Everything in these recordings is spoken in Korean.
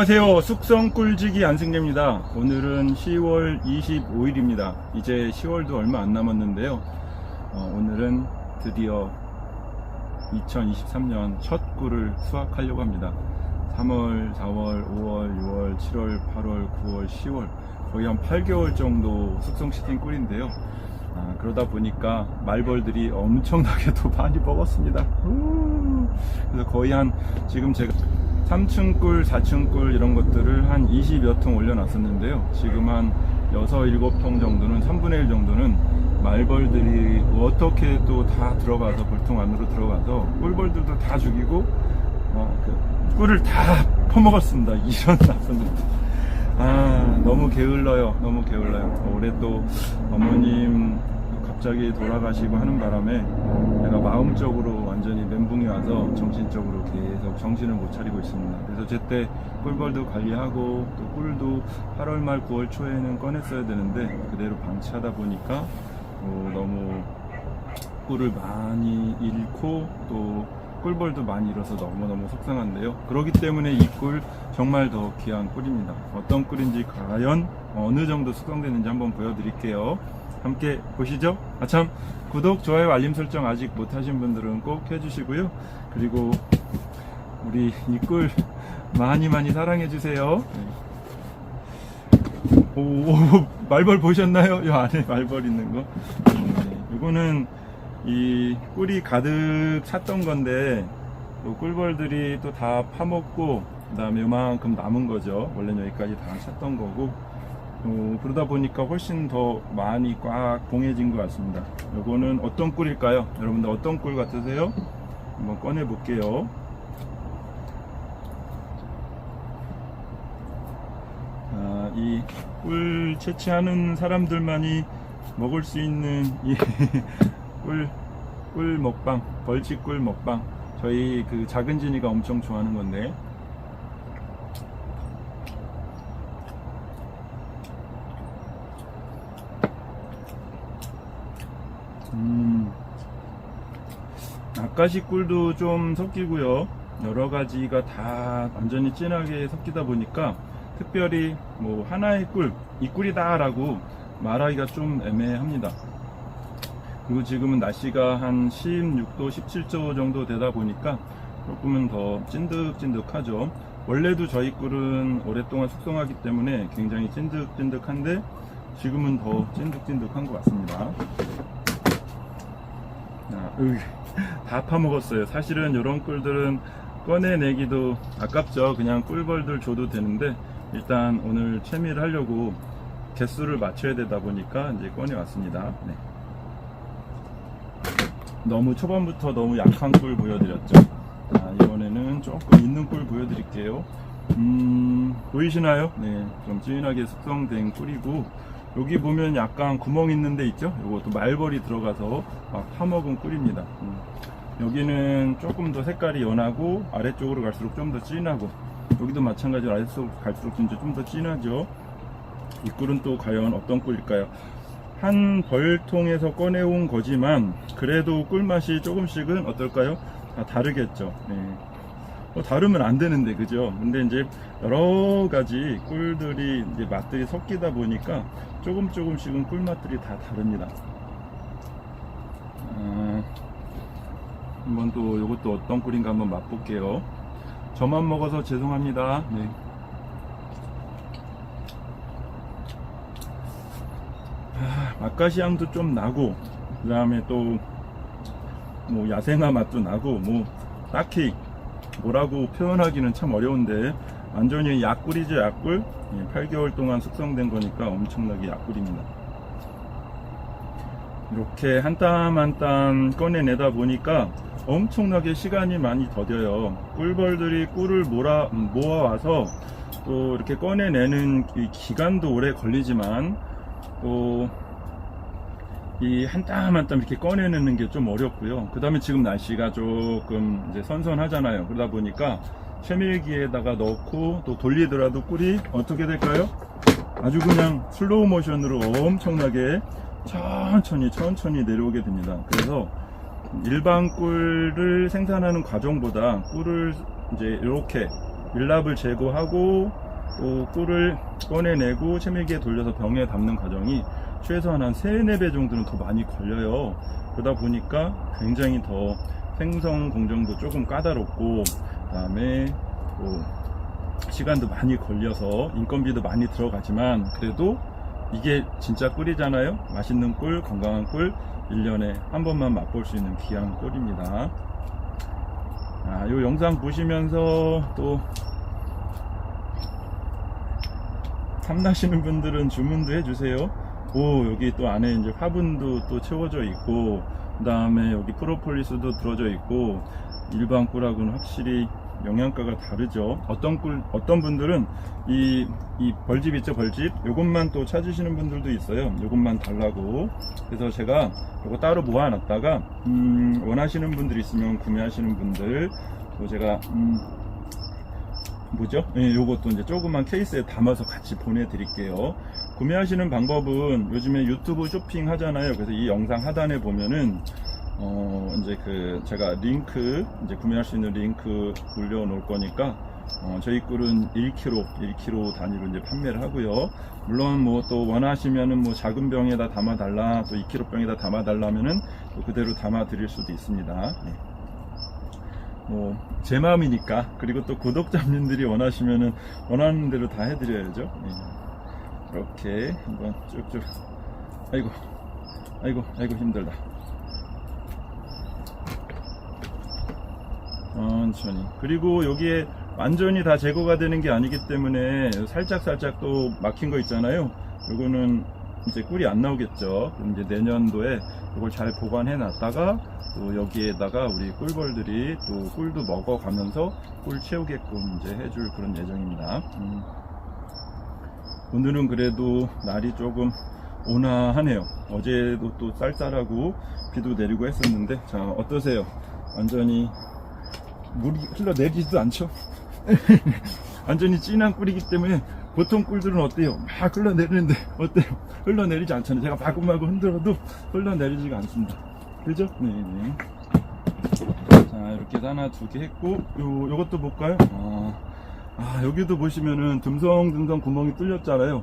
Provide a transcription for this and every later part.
안녕하세요. 숙성 꿀지기 안승재입니다. 오늘은 10월 25일입니다. 이제 10월도 얼마 안 남았는데요. 어, 오늘은 드디어 2023년 첫 꿀을 수확하려고 합니다. 3월, 4월, 5월, 6월, 7월, 8월, 9월, 10월 거의 한 8개월 정도 숙성시킨 꿀인데요. 아, 그러다 보니까 말벌들이 엄청나게 또 많이 먹었습니다. 우. 그래서 거의 한 지금 제가 3층 꿀, 4층 꿀 이런 것들을 한 20여 통 올려놨었는데요. 지금 한 6, 7통 정도는 3분의 1 정도는 말벌들이 어떻게 또 다 들어가서 벌통 안으로 들어가서 꿀벌들도 다 죽이고 어, 그 꿀을 다 퍼먹었습니다. 이런 나쁜 아 너무 게을러요. 너무 게을러요. 올해 또 어머님 갑자기 돌아가시고 하는 바람에 내가 마음적으로 완전히 멘붕이 와서 정신적으로 계속 정신을 못 차리고 있습니다. 그래서 제때 꿀벌도 관리하고 또 꿀도 8월 말 9월 초에는 꺼냈어야 되는데 그대로 방치하다 보니까 어, 너무 꿀을 많이 잃고 또 꿀벌도 많이 잃어서 너무너무 속상한데요. 그렇기 때문에 이 꿀 정말 더 귀한 꿀입니다. 어떤 꿀인지 과연 어느 정도 숙성되는지 한번 보여드릴게요. 함께 보시죠. 아 참 구독, 좋아요, 알림 설정 아직 못하신 분들은 꼭 해주시고요. 그리고 우리 이 꿀 많이 많이 사랑해 주세요. 오, 오, 말벌 보셨나요? 이 안에 말벌 있는 거. 네, 이거는 이 꿀이 가득 찼던 건데 또 꿀벌들이 또 다 파먹고 그 다음에 요만큼 남은 거죠. 원래는 여기까지 다 찼던 거고 어, 그러다 보니까 훨씬 더 많이 꽉 봉해진 것 같습니다. 요거는 어떤 꿀일까요? 여러분들 어떤 꿀 같으세요? 한번 꺼내 볼게요. 아, 이꿀 채취하는 사람들만이 먹을 수 있는 이 꿀, 꿀 먹방, 벌칙 꿀 먹방. 저희 그 작은 진이가 엄청 좋아하는 건데. 아까시 꿀도 좀 섞이고요. 여러 가지가 다 완전히 진하게 섞이다 보니까 특별히 뭐 하나의 꿀, 이 꿀이다라고 말하기가 좀 애매합니다. 그리고 지금은 날씨가 한 16도, 17도 정도 되다 보니까 조금은 더 찐득찐득하죠. 원래도 저희 꿀은 오랫동안 숙성하기 때문에 굉장히 찐득찐득한데 지금은 더 찐득찐득한 것 같습니다. 아, 으이, 다 파먹었어요. 사실은 이런 꿀들은 꺼내내기도 아깝죠. 그냥 꿀벌들 줘도 되는데 일단 오늘 채미를 하려고 개수를 맞춰야 되다 보니까 이제 꺼내왔습니다. 네. 너무 초반부터 너무 약한 꿀 보여드렸죠. 자, 이번에는 조금 있는 꿀 보여드릴게요. 음, 보이시나요? 네, 좀 진하게 숙성된 꿀이고 여기 보면 약간 구멍 있는 데 있죠? 이것도 말벌이 들어가서 막 파먹은 꿀입니다. 음. 여기는 조금 더 색깔이 연하고 아래쪽으로 갈수록 좀 더 진하고 여기도 마찬가지로 아래쪽으로 갈수록 좀 더 진하죠. 이 꿀은 또 과연 어떤 꿀일까요? 한 벌통에서 꺼내온 거지만 그래도 꿀맛이 조금씩은 어떨까요? 다 다르겠죠. 네. 뭐 다르면 안 되는데 그죠? 근데 이제 여러 가지 꿀들이 이제 맛들이 섞이다 보니까 조금 조금씩은 꿀 맛들이 다 다릅니다. 아, 한번 또 이것도 어떤 꿀인가 한번 맛볼게요. 저만 먹어서 죄송합니다. 네. 아까시 향도 좀 나고 그 다음에 또 뭐 야생화 맛도 나고 뭐 딱히 뭐라고 표현하기는 참 어려운데 완전히 약꿀이죠 약꿀? 8개월 동안 숙성된 거니까 엄청나게 약꿀입니다. 이렇게 한 땀 한 땀 꺼내내다 보니까 엄청나게 시간이 많이 더뎌요. 꿀벌들이 꿀을 몰아, 모아와서 또 이렇게 꺼내내는 이 기간도 오래 걸리지만 또 이 한 땀 한 땀 이렇게 꺼내내는 게 좀 어렵고요. 그 다음에 지금 날씨가 조금 이제 선선하잖아요. 그러다 보니까 채밀기에다가 넣고 또 돌리더라도 꿀이 어떻게 될까요? 아주 그냥 슬로우 모션으로 엄청나게 천천히 천천히 내려오게 됩니다. 그래서 일반 꿀을 생산하는 과정보다 꿀을 이제 이렇게 밀랍을 제거하고 또 꿀을 꺼내내고 채밀기에 돌려서 병에 담는 과정이 최소한 한 3, 4배 정도는 더 많이 걸려요. 그러다 보니까 굉장히 더 생성 공정도 조금 까다롭고 그다음에 또 시간도 많이 걸려서 인건비도 많이 들어가지만 그래도 이게 진짜 꿀이잖아요. 맛있는 꿀, 건강한 꿀 1년에 한 번만 맛볼 수 있는 귀한 꿀입니다. 아, 요 영상 보시면서 또 탐나시는 분들은 주문도 해주세요. 오, 여기 또 안에 이제 화분도 또 채워져 있고, 그 다음에 여기 프로폴리스도 들어져 있고, 일반 꿀하고는 확실히 영양가가 다르죠. 어떤 꿀, 어떤 분들은 이, 이 벌집 있죠, 벌집? 요것만 또 찾으시는 분들도 있어요. 요것만 달라고. 그래서 제가 요거 따로 모아놨다가, 음, 원하시는 분들 있으면 구매하시는 분들, 또 제가, 음, 뭐죠? 예, 요것도 이제 조그만 케이스에 담아서 같이 보내드릴게요. 구매하시는 방법은 요즘에 유튜브 쇼핑 하잖아요. 그래서 이 영상 하단에 보면은 어 이제 그 제가 링크 이제 구매할 수 있는 링크 올려놓을 거니까 어 저희 꿀은 1kg 1kg 단위로 이제 판매를 하고요. 물론 뭐 또 원하시면은 뭐 작은 병에다 담아달라 또 2kg 병에다 담아달라면은 또 그대로 담아드릴 수도 있습니다. 네. 뭐제 마음이니까 그리고 또 구독자분들이 원하시면은 원하는 대로 다 해드려야죠. 네. 이렇게 한번 쭉쭉 아이고 아이고 아이고 힘들다. 천천히 그리고 여기에 완전히 다 제거가 되는 게 아니기 때문에 살짝 살짝 또 막힌 거 있잖아요. 요거는 이제 꿀이 안 나오겠죠. 그럼 이제 내년도에 이걸 잘 보관해 놨다가 또 여기에다가 우리 꿀벌들이 또 꿀도 먹어가면서 꿀 채우게끔 이제 해줄 그런 예정입니다. 음. 오늘은 그래도 날이 조금 온화하네요. 어제도 또 쌀쌀하고 비도 내리고 했었는데 자 어떠세요? 완전히 물이 흘러내리지도 않죠? 완전히 진한 꿀이기 때문에 보통 꿀들은 어때요? 막 흘러내리는데 어때요? 흘러내리지 않잖아요. 제가 마구마구 흔들어도 흘러내리지가 않습니다. 그죠? 네네. 자, 이렇게 하나, 두 개 했고, 요, 요것도 볼까요? 아, 아, 여기도 보시면은 듬성듬성 구멍이 뚫렸잖아요.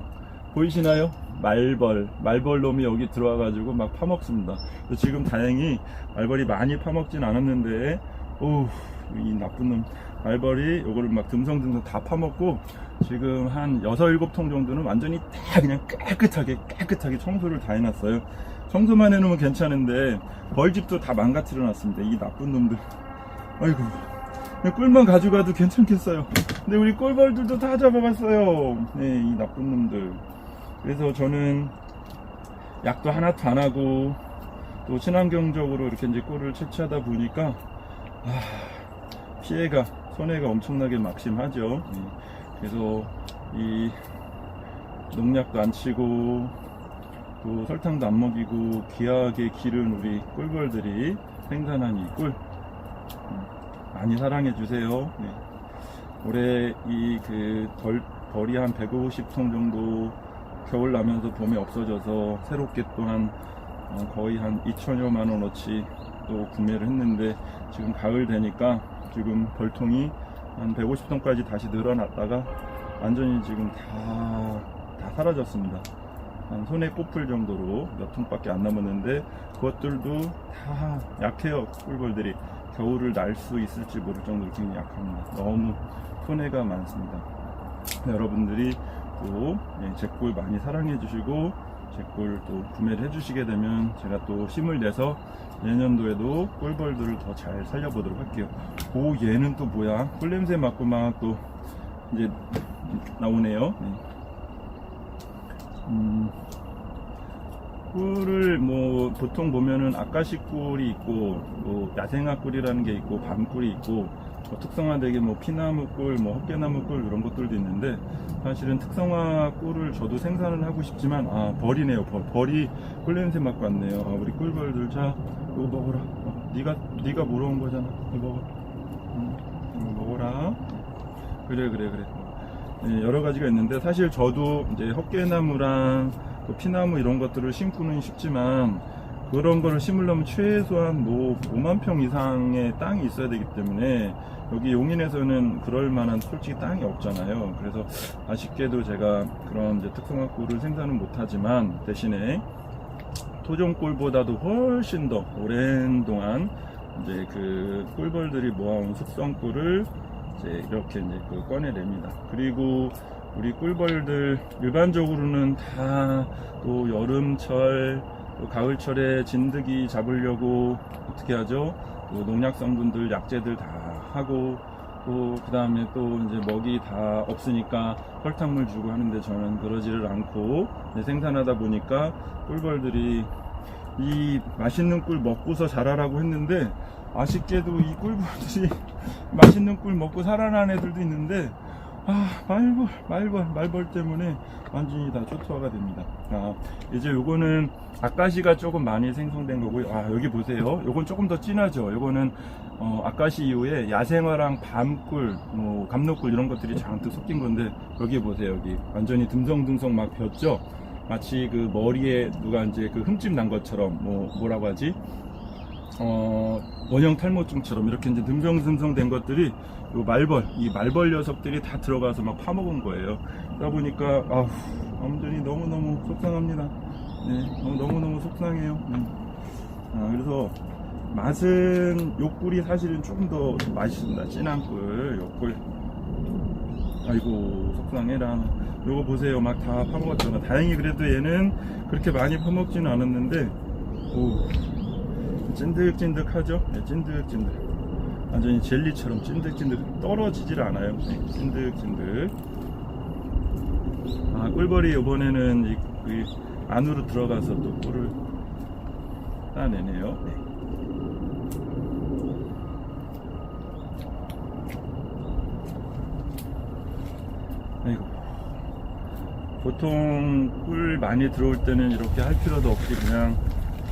보이시나요? 말벌, 말벌 놈이 여기 들어와가지고 막 파먹습니다. 지금 다행히 말벌이 많이 파먹진 않았는데, 오, 이 나쁜 놈 말벌이 요거를 막 듬성듬성 다 파먹고 지금 한 6, 7통 정도는 완전히 다 그냥 깨끗하게 깨끗하게 청소를 다 해놨어요. 청소만 해놓으면 괜찮은데 벌집도 다 망가뜨려 놨습니다. 이 나쁜 놈들. 아이고 꿀만 가져가도 괜찮겠어요. 근데 우리 꿀벌들도 다 잡아봤어요. 네, 이 나쁜 놈들. 그래서 저는 약도 하나도 안 하고 또 친환경적으로 이렇게 이제 꿀을 채취하다 보니까 아, 피해가 손해가 엄청나게 막심하죠. 예. 그래서 이 농약도 안 치고 또 설탕도 안 먹이고 귀하게 기른 우리 꿀벌들이 생산한 이꿀 많이 사랑해 주세요. 네. 올해 이 그 벌이 한 150통 정도 겨울 나면서 봄에 없어져서 새롭게 또한 어, 거의 한 2천여만 원어치 또 구매를 했는데 지금 가을 되니까 지금 벌통이 한 150통까지 다시 늘어났다가 완전히 지금 다, 다 사라졌습니다. 한 손에 꼽을 정도로 몇 통밖에 안 남았는데 그것들도 다 약해요 꿀벌들이 겨울을 날 수 있을지 모를 정도로 굉장히 약합니다. 너무 손해가 많습니다. 여러분들이 또 예, 제꿀 많이 사랑해 주시고 제 꿀 또 구매를 해 주시게 되면 제가 또 힘을 내서 내년도에도 꿀벌들을 더 잘 살려보도록 할게요. 오 얘는 또 뭐야? 꿀 냄새 맡고 막 또 이제 나오네요. 네. 음, 꿀을 뭐 보통 보면은 아까시 꿀이 있고 뭐 야생화 꿀이라는 게 있고 밤 꿀이 있고 뭐 특성화되게 뭐 피나무 꿀, 뭐 헛개나무 꿀 이런 것들도 있는데 사실은 특성화 꿀을 저도 생산을 하고 싶지만 아 벌이네요. 벌 벌이 꿀 냄새 맡고 왔네요. 아, 우리 꿀벌들 자 이거 먹어라. 어, 네가 네가 물어온 거잖아. 이거 먹어. 음, 이거 먹어라. 그래 그래 그래. 네, 여러 가지가 있는데 사실 저도 이제 헛개나무랑 또 피나무 이런 것들을 심고는 싶지만 그런 거를 심으려면 최소한 뭐 5만 평 이상의 땅이 있어야 되기 때문에 여기 용인에서는 그럴 만한 솔직히 땅이 없잖아요. 그래서 아쉽게도 제가 그런 이제 특성화 꿀을 생산은 못하지만 대신에 토종꿀보다도 훨씬 더 오랜 동안 이제 그 꿀벌들이 모아온 숙성꿀을 이제 이렇게 이제 그 꺼내냅니다. 그리고 우리 꿀벌들 일반적으로는 다 또 여름철 또 가을철에 진드기 잡으려고 어떻게 하죠? 또 농약 성분들 약재들 다 하고 또 그 다음에 또 이제 먹이 다 없으니까 설탕물 주고 하는데 저는 그러지를 않고 생산하다 보니까 꿀벌들이 이 맛있는 꿀 먹고서 자라라고 했는데 아쉽게도 이 꿀벌들이 맛있는 꿀 먹고 살아난 애들도 있는데 아 말벌 말벌 말벌 때문에 완전히 다 초토화가 됩니다. 아 이제 요거는 아까시가 조금 많이 생성된 거고요. 아 여기 보세요. 요건 조금 더 진하죠. 요거는 어, 아까시 이후에 야생화랑 밤꿀 뭐 감로꿀 이런 것들이 잔뜩 섞인 건데 여기 보세요 여기. 완전히 듬성듬성 막 폈죠? 마치 그 머리에 누가 이제 그 흠집 난 것처럼 뭐 뭐라고 하지 어 원형 탈모증처럼 이렇게 이제 듬성듬성 된 것들이 요 말벌 이 말벌 녀석들이 다 들어가서 막 파먹은 거예요. 그러다 보니까 아우 완전히 너무 너무 속상합니다. 네 너무 너무 속상해요. 네. 아, 그래서 맛은 요 꿀이 사실은 조금 더 맛있습니다. 진한 꿀, 요 꿀. 아이고 속상해라. 요거 보세요, 막 다 파먹었잖아. 다행히 그래도 얘는 그렇게 많이 파먹지는 않았는데, 오 찐득찐득하죠? 네, 찐득찐득. 완전히 젤리처럼 찐득찐득 떨어지질 않아요. 네, 찐득찐득. 아 꿀벌이 이번에는 이, 이 안으로 들어가서 또 꿀을 따내네요. 네. 아이고. 보통 꿀 많이 들어올 때는 이렇게 할 필요도 없이 그냥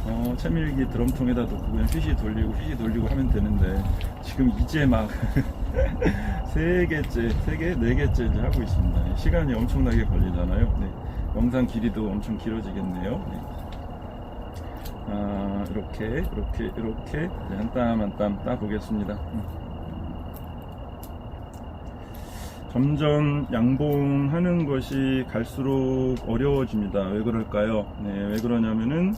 어, 채밀기 드럼통에다 놓고 그냥 휘시 돌리고 휘시 돌리고 하면 되는데 지금 이제 막 세 개째, 세 개, 네 개째 이제 하고 있습니다. 시간이 엄청나게 걸리잖아요. 네. 영상 길이도 엄청 길어지겠네요. 네. 아, 이렇게, 이렇게, 이렇게 한땀 한 땀 따 보겠습니다. 음. 점점 양봉하는 것이 갈수록 어려워집니다. 왜 그럴까요? 네, 왜 그러냐면은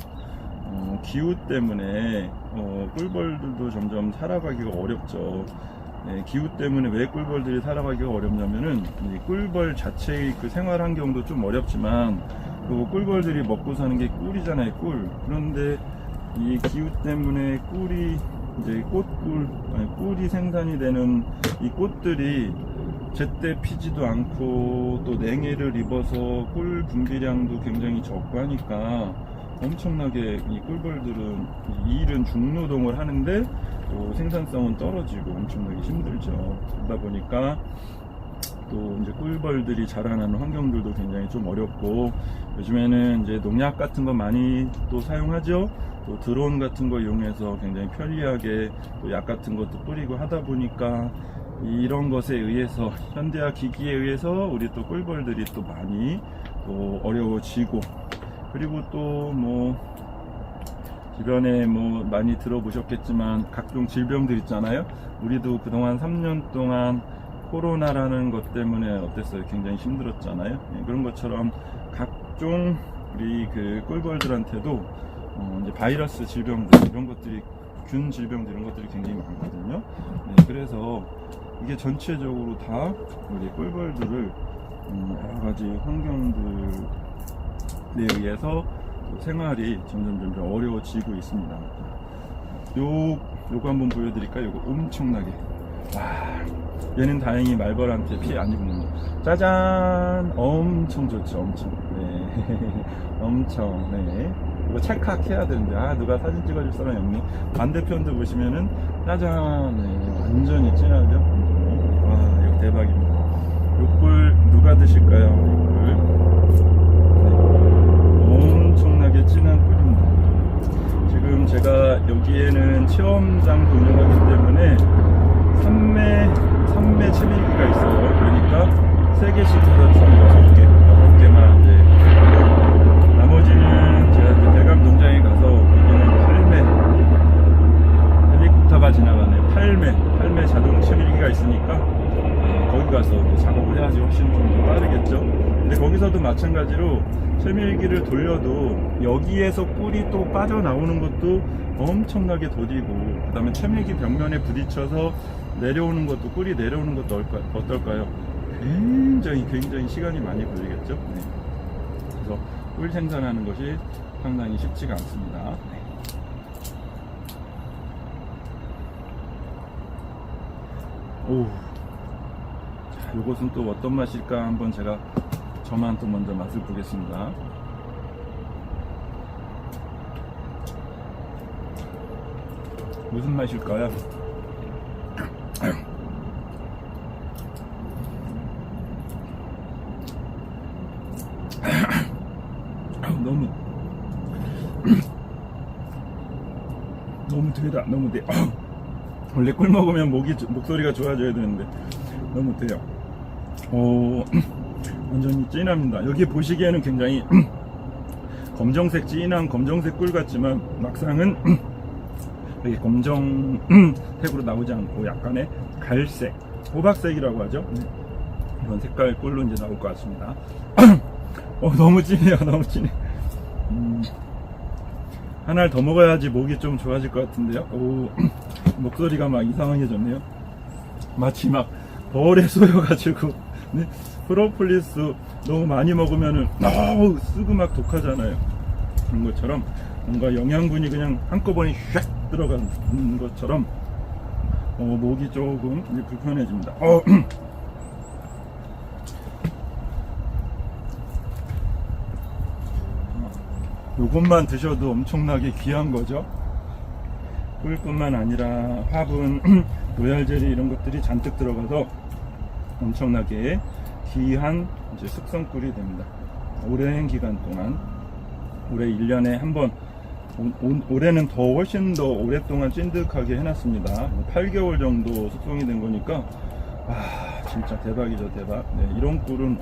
어, 기후 때문에 어, 꿀벌들도 점점 살아가기가 어렵죠. 네, 기후 때문에 왜 꿀벌들이 살아가기가 어렵냐면은 이 꿀벌 자체의 그 생활 환경도 좀 어렵지만 또 꿀벌들이 먹고 사는 게 꿀이잖아요, 꿀. 그런데 이 기후 때문에 꿀이 이제 꽃꿀, 아니, 꿀이 생산이 되는 이 꽃들이 제때 피지도 않고 또 냉해를 입어서 꿀 분비량도 굉장히 적고 하니까 엄청나게 이 꿀벌들은 이 일은 중노동을 하는데 또 생산성은 떨어지고 엄청나게 힘들죠. 그러다 보니까 또 이제 꿀벌들이 자라나는 환경들도 굉장히 좀 어렵고 요즘에는 이제 농약 같은 거 많이 또 사용하죠. 또 드론 같은 거 이용해서 굉장히 편리하게 또 약 같은 것도 뿌리고 하다 보니까 이런 것에 의해서 현대화 기기에 의해서 우리 또 꿀벌들이 또 많이 또 어려워지고 그리고 또 뭐 주변에 뭐 많이 들어보셨겠지만 각종 질병들 있잖아요. 우리도 그동안 3년 동안 코로나라는 것 때문에 어땠어요? 굉장히 힘들었잖아요. 예, 그런 것처럼 각종 우리 그 꿀벌들한테도 어, 이제 바이러스 질병들 이런 것들이 균 질병들 이런 것들이 굉장히 많거든요. 네, 그래서 이게 전체적으로 다 우리 꿀벌들을 음, 여러 가지 환경들에 의해서 또 생활이 점점 점점 어려워지고 있습니다. 요 요거 한번 보여드릴까요? 요거 엄청나게. 와 얘는 다행히 말벌한테 피해 안 입는 거. 짜잔! 엄청 좋죠 엄청. 네. 엄청 네. 이거 찰칵해야 되는데 아 누가 사진 찍어줄 사람이 없니 반대편도 보시면은 짜잔! 네 완전히 진하죠? 완전히. 와 이거 대박입니다. 요꿀 누가 드실까요? 요꿀 알겠지만 보입니다. 지금 제가 여기에는 체험장도 운영하기 때문에 3매, 3매 7인기가 있어요. 그러니까 3개씩 해서 총 6개, 6개만 이제 나머지는 제가 이제 대감 농장에 가서 여기는 8매 헬리콥터가 지나가네 8매, 8매 자동 7일기가 있으니까 가서 또 작업을 해야지 훨씬 좀 더 빠르겠죠. 근데 거기서도 마찬가지로 채밀기를 돌려도 여기에서 꿀이 또 빠져나오는 것도 엄청나게 더디고 그 다음에 채밀기 벽면에 부딪혀서 내려오는 것도 꿀이 내려오는 것도 어떨까- 어떨까요? 굉장히 굉장히 시간이 많이 걸리겠죠. 네. 그래서 꿀 생산하는 것이 상당히 쉽지가 않습니다. 네. 오. 자, 이것은 또 어떤 맛일까 한번 제가 저만 또 먼저 맛을 보겠습니다. 무슨 맛일까요? 너무 너무 되다 너무 돼 원래 꿀 먹으면 목이 목소리가 좋아져야 되는데 너무 돼요 오 완전히 진합니다. 여기 보시기에는 굉장히 검정색 진한 검정색 꿀 같지만 막상은 이게 검정색으로 나오지 않고 약간의 갈색 호박색이라고 하죠? 네. 이런 색깔 꿀로 이제 나올 것 같습니다. 어, 너무 진해요 너무 진해. 음, 하나를 더 먹어야지 목이 좀 좋아질 것 같은데요? 오, 목소리가 막 이상해졌네요. 마치 막 벌에 쏘여가지고 네? 프로폴리스 너무 많이 먹으면은 너무 쓰고 막 독하잖아요 그런 것처럼 뭔가 영양분이 그냥 한꺼번에 샥 들어가는 것처럼 어, 목이 조금 불편해집니다 어, 요것만 드셔도 엄청나게 귀한 거죠. 꿀뿐만 아니라 화분, 로얄 젤리 이런 것들이 잔뜩 들어가서 엄청나게 귀한 이제 숙성꿀이 됩니다. 오랜 기간 동안 올해 1년에 한번 올해는 더 훨씬 더 오랫동안 찐득하게 해놨습니다. 8개월 정도 숙성이 된 거니까 아 진짜 대박이죠 대박. 네, 이런 꿀은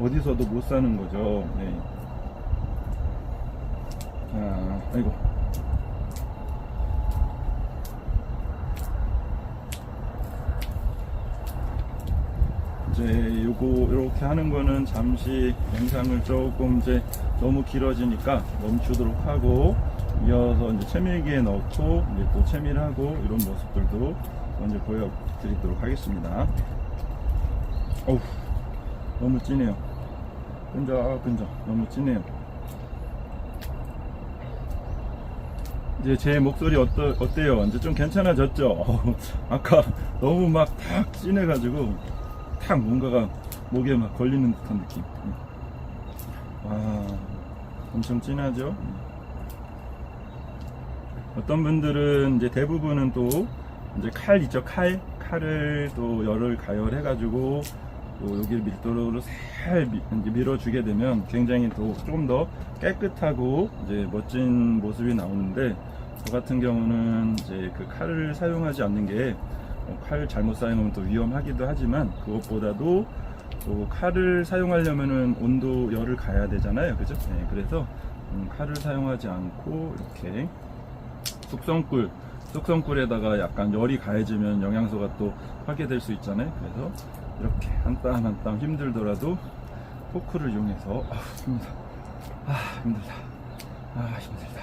어디서도 못 사는 거죠. 네. 자, 아이고. 이제 요거 이렇게 하는 거는 잠시 영상을 조금 이제 너무 길어지니까 멈추도록 하고 이어서 이제 채밀기에 넣고 이제 또 채밀하고 이런 모습들도 먼저 보여드리도록 하겠습니다. 어우, 너무 진해요. 끈적끈적 너무 진해요. 이제 제 목소리 어떠, 어때요? 이제 좀 괜찮아졌죠? 어, 아까 너무 막 탁 진해가지고 탁 뭔가가 목에 막 걸리는 듯한 느낌. 와, 엄청 진하죠? 어떤 분들은 이제 대부분은 또 이제 칼 있죠? 칼? 칼을 또 열을 가열해가지고 또 여기 밀도로 살 밀어주게 되면 굉장히 또좀더 깨끗하고 이제 멋진 모습이 나오는데 저 같은 경우는 이제 그 칼을 사용하지 않는 게 어, 칼 잘못 사용하면 또 위험하기도 하지만 그것보다도 또 칼을 사용하려면은 온도 열을 가야 되잖아요. 그죠? 네, 그래서 음, 칼을 사용하지 않고 이렇게 숙성꿀 숙성꿀에다가 약간 열이 가해지면 영양소가 또 파괴될 수 있잖아요. 그래서 이렇게 한 땀 한땀 힘들더라도 포크를 이용해서 아 힘들다. 아 힘들다. 아 힘들다.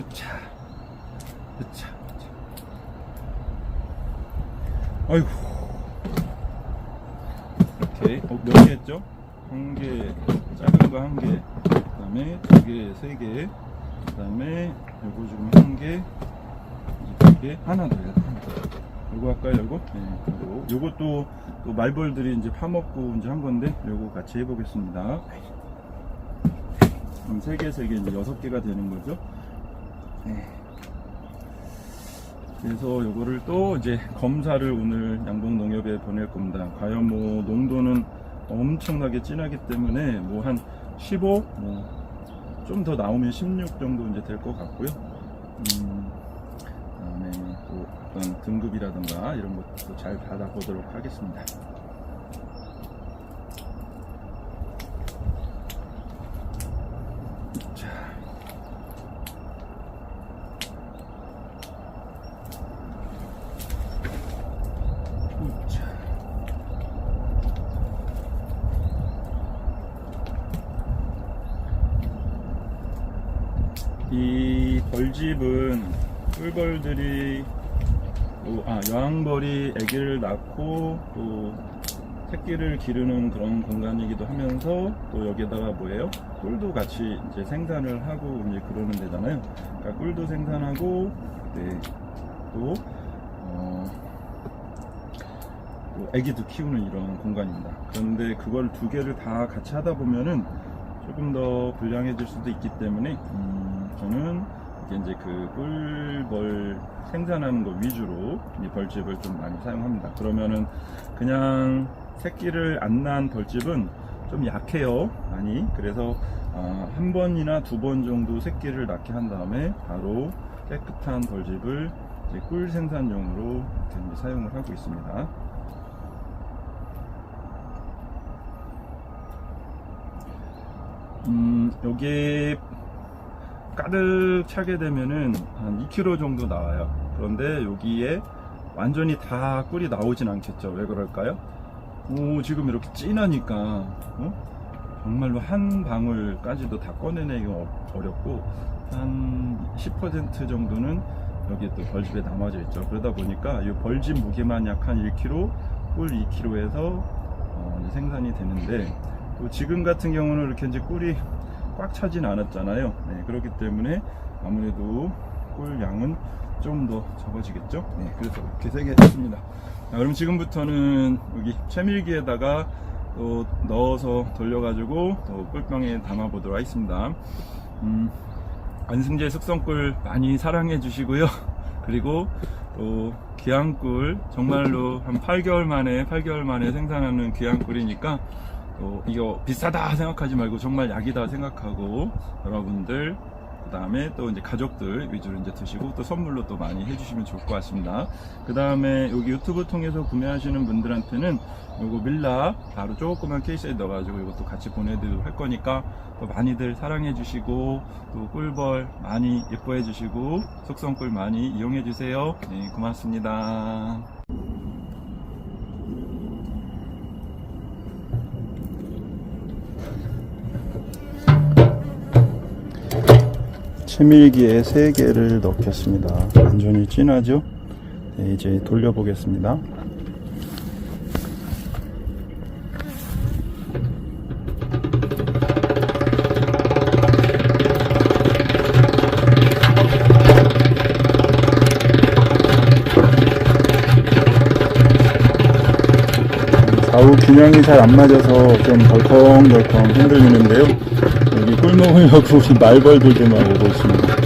으차. 으차 으차. 아이고 이렇게 어, 몇개 했죠? 한 개 작은 거 한 개 그 다음에 두 개, 세 개, 그 다음에 요거 지금 한 개, 이게 하나 더 해야 돼. 요거 할까요, 요거? 네, 요거. 요것도 또 말벌들이 이제 파먹고 이제 한 건데 요거 같이 해보겠습니다. 그럼 세 개, 세 개, 이제 여섯 개가 되는 거죠. 네. 그래서 요거를 또 이제 검사를 오늘 양봉 농협에 보낼 겁니다. 과연 뭐 농도는 엄청나게 진하기 때문에 뭐 한 15, 뭐 좀 더 나오면 16 정도 이제 될 것 같고요. 음, 그다음에 또 어떤 등급이라든가 이런 것도 잘 받아보도록 하겠습니다. 자. 이 벌집은 꿀벌들이 또, 아, 여왕벌이 아기를 또 새끼를 기르는 그런 공간이기도 하면서 또 여기에다가 뭐예요? 꿀도 같이 이제 생산을 하고 이제 그러는 데잖아요. 그러니까 꿀도 생산하고 네, 또 어, 또 아기도 키우는 이런 공간입니다. 그런데 그걸 두 개를 다 같이 하다 보면은 조금 더 불량해질 수도 있기 때문에 음, 저는 이제 그 꿀벌 생산하는 거 위주로 이 벌집을 좀 많이 사용합니다. 그러면은 그냥 새끼를 안 낳은 벌집은 좀 약해요, 많이. 그래서 아, 한 번이나 두 번 정도 새끼를 낳게 한 다음에 바로 깨끗한 벌집을 꿀 생산용으로 사용을 하고 있습니다. 음, 여기에 가득 차게 되면은 한 2kg 정도 나와요. 그런데 여기에 완전히 다 꿀이 나오진 않겠죠. 왜 그럴까요? 오, 지금 이렇게 진하니까, 어? 정말로 한 방울까지도 다 꺼내내기 어- 어렵고, 한 10% 정도는 여기에 또 벌집에 남아져 있죠. 그러다 보니까 이 벌집 무게만 약 한 1kg, 꿀 2kg에서 어, 생산이 되는데, 또 지금 같은 경우는 이렇게 이제 꿀이 꽉 차진 않았잖아요. 네, 그렇기 때문에 아무래도 꿀 양은 좀 더 적어지겠죠. 네, 그래서 이렇게 세개 했습니다. 자, 그럼 지금부터는 여기 채밀기에다가 또 넣어서 돌려가지고 또 꿀병에 담아보도록 하겠습니다. 음, 안승재 숙성꿀 많이 사랑해 주시고요. 그리고 또 귀한 꿀 정말로 한 8개월 만에 8개월 만에 생산하는 귀한 꿀이니까 또 이거 비싸다 생각하지 말고 정말 약이다 생각하고 여러분들 그 다음에 또 이제 가족들 위주로 이제 드시고 또 선물로 또 많이 해주시면 좋을 것 같습니다. 그 다음에 여기 유튜브 통해서 구매하시는 분들한테는 요거 밀라 바로 조그만 케이스에 넣어가지고 이것도 같이 할 거니까 또 많이들 사랑해 주시고 또 꿀벌 많이 예뻐해 주시고 속성꿀 많이 이용해 주세요. 네, 고맙습니다. 채밀기에 3개를 넣겠습니다. 완전히 진하죠? 네, 이제 돌려보겠습니다. 좌우 균형이 잘 안 맞아서 좀 덜컹덜컹 흔들리는데요. 꿀 먹으려고 우리 말벌들도 막 오고 있습니다.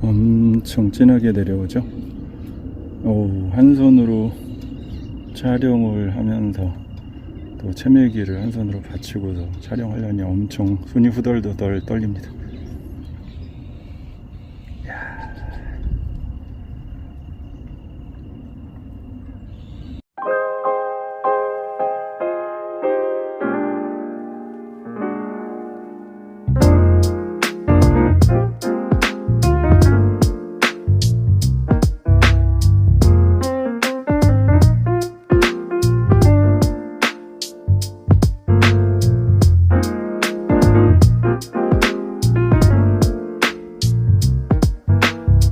엄청 진하게 내려오죠. 오, 한 손으로 촬영을 하면서 또 채밀기를 한 손으로 받치고서 촬영하려니 엄청 손이 후덜덜 떨립니다.